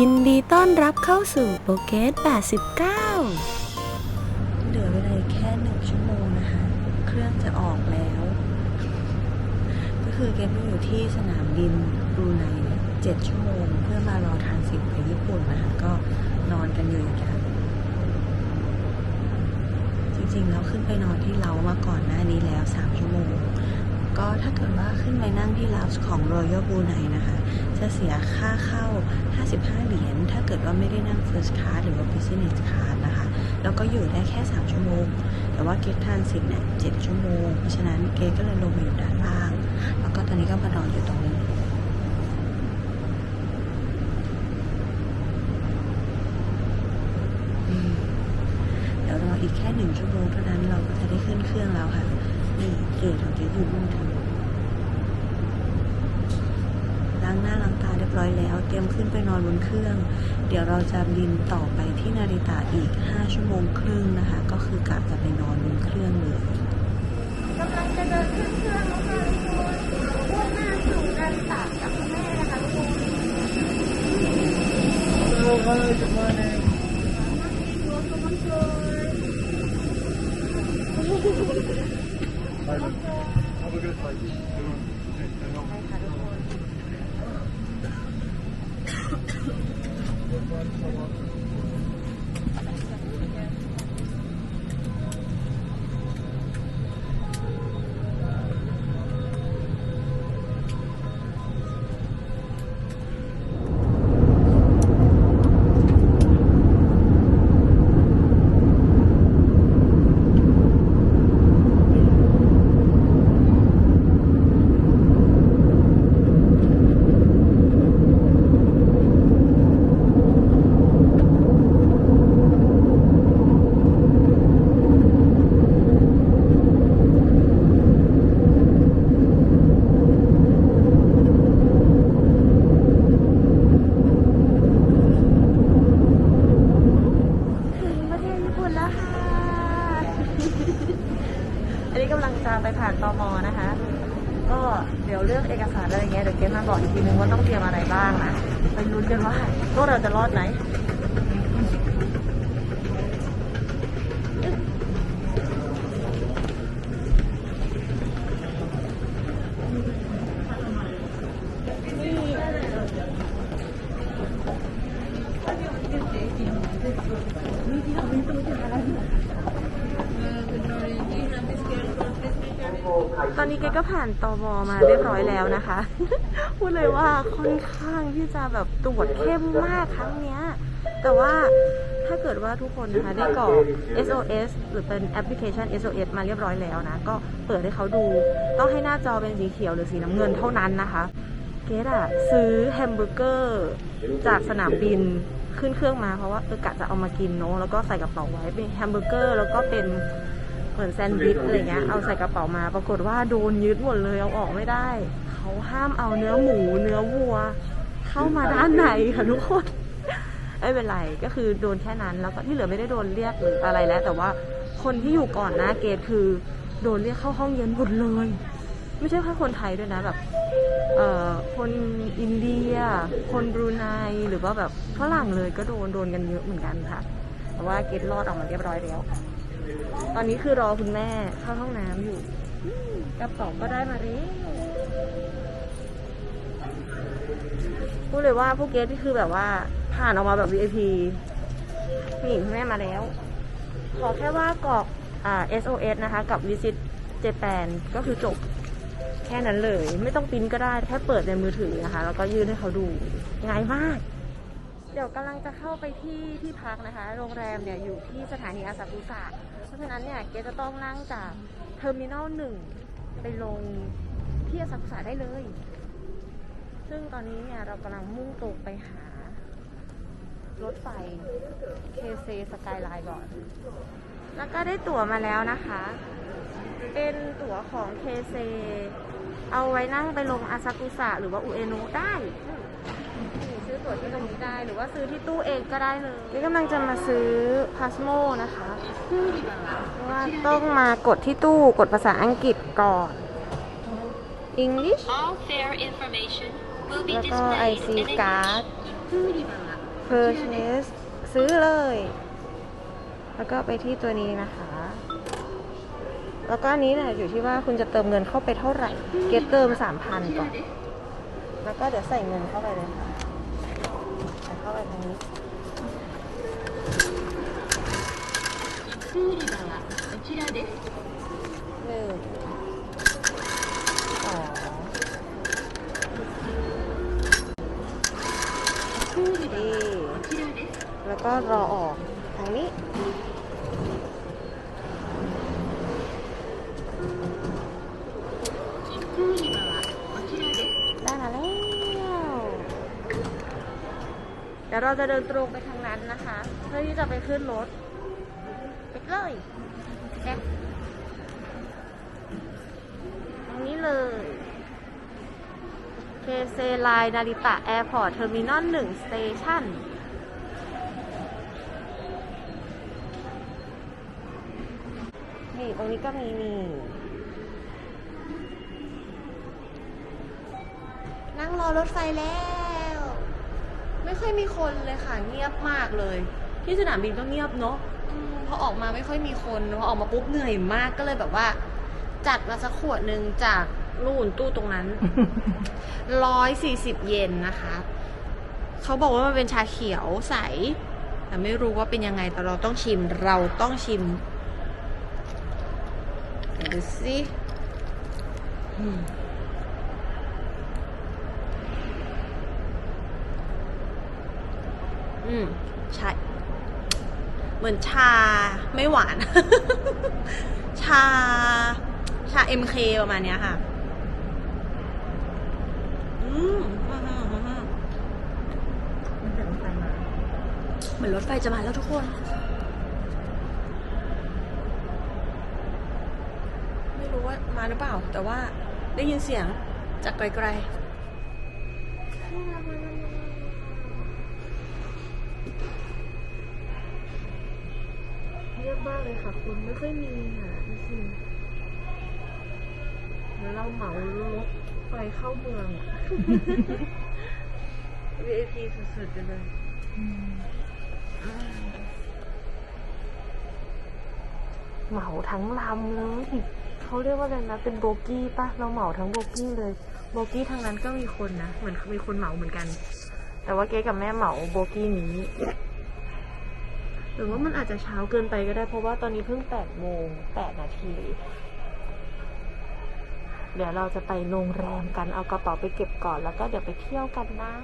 ยินดีต้อนรับเข้าสู่โปเกต89 เหลือเวลาแค่หนึ่งชั่วโมงนะคะ เครื่องจะออกแล้ว ก็คือเกมอยู่ที่สนามบินบรูไนเนี่ยเจ็ดชั่วโมง เพื่อมารอทานสิทธิ์ไปญี่ปุ่นนะคะก็นอนกันอยู่อย่างเงี้ยจริงๆแล้วขึ้นไปนอนที่เรามาก่อนหน้านี้แล้วสามชั่วโมง ก็ถ้าเกิดว่าขึ้นไปนั่งที่ลาวส์ของ Royal Brunei นะคะ จะเสียค่าเข้า 55 เหรียญ ถ้าเกิดว่าไม่ได้นั่ง First Class หรือว่า Business Class นะคะ แล้วก็อยู่ได้แค่ 3 ชั่วโมง แต่ว่าเกตทานสิทธิ์เนี่ย 7 ชั่วโมง เพราะฉะนั้นเกตก็เลยลงมาอยู่ด้านล่าง แล้วก็ตอนนี้ก็มานอนอยู่ตรงนี้เดี๋ยวรออีกแค่หนึ่งชั่วโมงเท่านั้นเราก็จะได้ขึ้นเครื่องแล้วค่ะ นี่เกตของเกตอยู่นู่นทางล้างหน้าล้างตาเรียบร้อยแล้ว เตรียมขึ้นไปนอนบนเครื่อง เดี๋ยวเราจะบินต่อไปที่นาริตะอีก 5 ชั่วโมงครึ่งนะคะ ก็คือกะจะไปนอนบนเครื่องเลยกำลังจะเดินขึ้นเครื่องแล้วค่ะทุกคนมุ่งหน้าสู่นาริตะกับคุณแม่นะคะทุกคน Hello, hello, good morning. Have a good. Thank you. อันนี้กำลังจะไปผ่านตมนะคะ ก็เดี๋ยวเรื่องเอกสารอะไรเงี้ยเดี๋ยวเกมมาบอกอีกทีนึงว่าต้องเตรียมอะไรบ้างนะไปลุ้นกันว่าพวกเราจะรอดไหม ตอนนี้เกดก็ผ่านตมมาเรียบร้อยแล้วนะคะ พูดเลยว่าค่อนข้างที่จะแบบตรวจเข้มมากครั้งเนี้ย แต่ว่าถ้าเกิดว่าทุกคนนะคะได้กรอก SOS หรือเป็นแอปพลิเคชัน SOS มาเรียบร้อยแล้วนะ ก็เปิดให้เขาดู ต้องให้หน้าจอเป็นสีเขียวหรือสีน้ำเงินเท่านั้นนะคะ เกดอะซื้อแฮมเบอร์เกอร์จากสนามบินขึ้นเครื่องมาเพราะว่าเออกะจะเอามากินเนาะแล้วก็ใส่กระเป๋าไว้เป็นแฮมเบอร์เกอร์แล้วก็เป็น เหมือนแซนด์วิชอะไรเงี้ยเอาใส่กระเป๋ามา ปรากฏว่าโดนยึดหมดเลยเอาออกไม่ได้ เขาห้ามเอาเนื้อหมูเนื้อวัว เข้ามาด้านในค่ะทุกคนไม่เป็นไรก็คือโดนแค่นั้นแล้วก็ที่เหลือไม่ได้โดนเรียกหรืออะไรแล้ว แต่ว่าคนที่อยู่ก่อนหน้าเกตคือโดนเรียกเข้าห้องเย็นหมดเลย ไม่ใช่แค่คนไทยด้วยนะแบบเอ่อคนอินเดีย คนบรูไนหรือว่าแบบฝรั่งเลยก็โดนโดนกันเยอะเหมือนกันค่ะแต่ว่าเกตรอดออกมาเรียบร้อยแล้ว ตอนนี้คือรอคุณแม่เข้าห้องน้ำอยู่กระเป๋าก็ได้มาแล้วพูดเลยว่าพวกเกสที่คือแบบว่าผ่านออกมาแบบ VIP นี่คุณแม่มาแล้ว ขอแค่ว่ากรอกอ่า SOS นะคะ กับ Visit Japan ก็คือจบแค่นั้นเลย ไม่ต้องปิ้นก็ได้แค่เปิดในมือถือนะคะ แล้วก็ยื่นให้เขาดูง่ายมาก เดี๋ยวกำลังจะเข้าไปที่ที่พักนะคะ โรงแรมเนี่ยอยู่ที่สถานีอาซากุสะเพราะฉะนั้นเนี่ยเกจะต้องนั่งจากเทอร์มินอลหนึ่งไปลงที่อาซากุสะได้เลย ซึ่งตอนนี้เนี่ยเรากำลังมุ่งตรงไปหา รถไฟเคเซสกายไลน์ก่อน แล้วก็ได้ตั๋วมาแล้วนะคะ เป็นตั๋วของเคเซเอาไว้นั่งไปลงอาซากุสะหรือว่าอุเอโนะได้ นี่ซื้อตั๋วที่ตรงนี้ได้ หรือว่าซื้อที่ตู้เองก็ได้เลยนี่กำลังจะมาซื้อพาสโมนะคะเพราะว่าต้องมากดที่ตู้กดภาษาอังกฤษก่อน English All fare information will be แล้วก็ displayed IC in English. card purchase ซื้อเลย แล้วก็ไปที่ตัวนี้นะคะ แล้วก็อันนี้เนี่ยอยู่ที่ว่าคุณจะเติมเงินเข้าไปเท่าไหร่ เกตเติมสามพันก่อน แล้วก็เดี๋ยวใส่เงินเข้าไปเลยค่ะ แล้วก็รอออกทางนี้ ดี๋ยวเราจะเดินตรงไปทางนั้นนะคะ เพื่อที่จะไปขึ้นรถไปเลยแอะตรงนี้เลยเคเซไลนาริตะแอร์พอร์ตเทอร์มินอลหนึ่งสเตชันนี่ตรงนี้ก็มีนี่นั่งรอรถไฟแล้ว ไม่ค่อยมีคนเลยค่ะเงียบมากเลย ที่สนามบินก็เงียบเนาะอืมพอออกมาไม่ค่อยมีคนพอออกมาปุ๊บเหนื่อยมากก็เลยแบบว่า จัดมาสักขวดหนึ่งจากนู่นตู้ตรงนั้นร้อยสี่สิบเยนนะคะ เขาบอกว่ามันเป็นชาเขียวใส แต่ไม่รู้ว่าเป็นยังไงแต่เราต้องชิมเราต้องชิมเดี๋ยวดูสิอืม อืมใช่ เหมือนชาไม่หวาน ชา ชา MK ประมาณเนี้ยค่ะ อืมมันจะรถไฟมาเหมือนรถไฟจะมาแล้วทุกคน ไม่รู้ว่ามาหรือเปล่า แต่ว่าได้ยินเสียงจากไกลๆ มากเลยค่ะคุณไม่ค่อยมีค่ะจริงๆแล้วเราเหมารถไฟเข้าเมืองอะ VIP สุดๆไปเลยเหมาทั้งลำเลยเขาเรียกว่าอะไรนะ เป็นโบกี้ปะเราเหมาทั้งโบกี้เลย โบกี้ทางนั้นก็มีคนนะ เหมือนมีคนเหมาเหมือนกัน แต่ว่าเก๊กับแม่เหมาโบกี้นี้ หรือว่ามันอาจจะเช้าเกินไปก็ได้ เพราะว่าตอนนี้เพิ่งแปดโมงแปดนาที เดี๋ยวเราจะไปโรงแรมกันเอากระเป๋าไปเก็บก่อนแล้วก็เดี๋ยวไปเที่ยวกันนะ